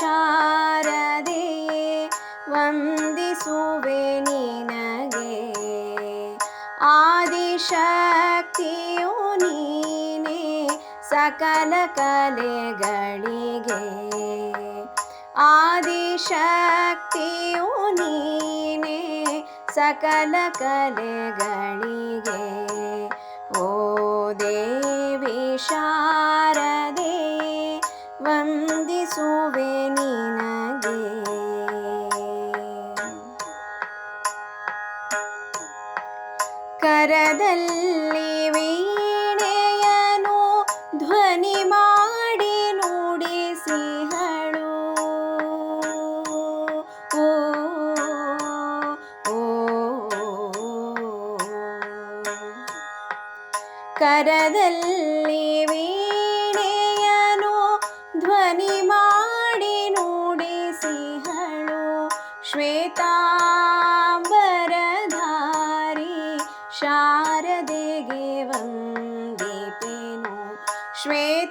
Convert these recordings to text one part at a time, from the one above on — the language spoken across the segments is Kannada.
ಶಾರದೆಯೇ ವಂದಿಸುವೆ ನಿನಗೆ. ಆದಿಶಕ್ತಿಯು ನೀನೆ ಸಕಲ ಕಲೆಗಳಿಗೆ. ಆದಿಶಕ್ತಿಯು ನೀನೆ ಸಕಲ ಕಲೆಗಳಿಗೆ. ಓ ದೇವಿ ಶಾರ ಕರದಲ್ಲಿ ವೀಣೆಯನು ಧ್ವನಿ ಮಾಡಿ ನುಡಿಸಿಹಳು ಓ ಓ ಕರದಲ್ಲಿ ವೀಣೆಯನು ಧ್ವನಿ ಮಾಡಿ ಶಾರದೆಗೆ ವಂದಿಪೆನು ಶ್ವೇತಾಂಬರಧಾರಿ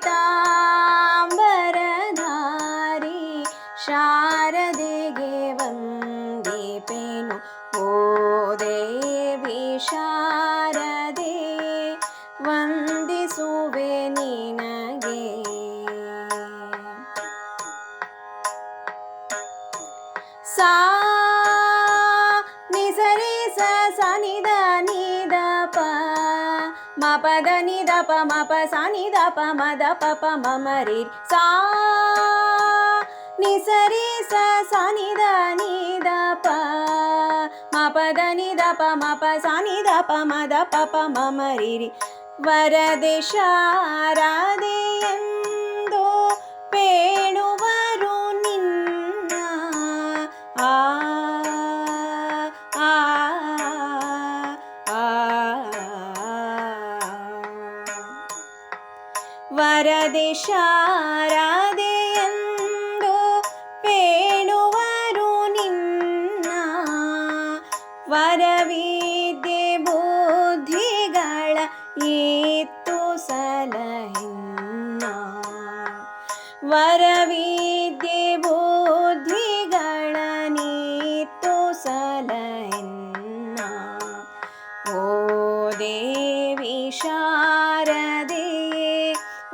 ಶಾರದೆಗೆ ವಂದಿಪೆನು ಓ ದೇವಿ ಶಾರದೆ, ವಂದಿಸುವೆ ನಿನಗೆ. ಸಾ ನಿಸರಿ ಸ ಸ ನಿದ ನಿದ ಪ ಮ ಪದ ನಿದ ಪ ಮ ಪ ಸ ನಿದ ಪ ಮದ ಪ ಪ ಮ ಮ ರಿ ಸಾ ನಿಸರಿ ಸ ಸ ನಿದ ನಿದ ಪ ಮ ಪದ ನಿದ ಪ ಮ ಪ ಸ ನಿದ ಪ ಮದ ಪ ಪ ಮ ಮ ರಿ ರಿ ವರದೆ ಶಾರದೆ ಎಂದು ವರದೆ ಶಾರದೆ ಎಂದು ಪೇಳುವರು ನಿನ್ನ ವರವಿದ್ಯೆ ಬುದ್ಧಿಗಳ ಇತ್ತು ಸಲಹಿನ್ನ ವರವಿದ್ಯೆ ಬುದ್ಧಿಗಳ ನೀತ್ತು ಸಲಹಿನ್ನ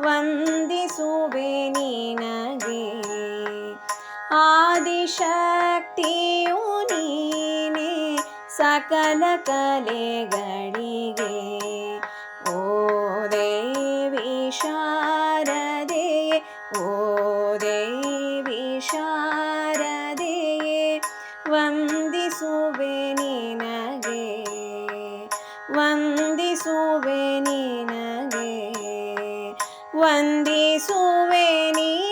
ವಂದಿಸುವೆ ನಿನಗೆ. ಆದಿಶಕ್ತಿಯು ನೀನೆ ಸಕಲ ಕಲೆಗಳಿಗೆ. ಓ ದೇವಿ ಶಾರದೆಯೇ, ಓ ದೇವಿ ಶಾರದೆಯೇ, ವಂದಿಸುವೆ ನಿನಗೆ. ವಂದಿಸುವೆ ನಿನಗೆ. ವಂದಿಸುವೆ ನಿನಗೆ